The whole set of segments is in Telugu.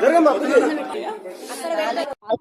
들어가면 되지.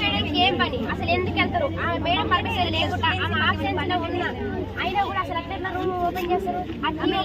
మేడంకి ఏం పని? అసలు ఎందుకు వెళ్తారు? ఆ మేడం పర్మిషన్ లేకుండా ఆమె ఆబ్సెన్స్లో ఉన్నా అయినా కూడా అసలు అట్లా రూమ్ ఓపెన్ చేస్తారు? అట్లా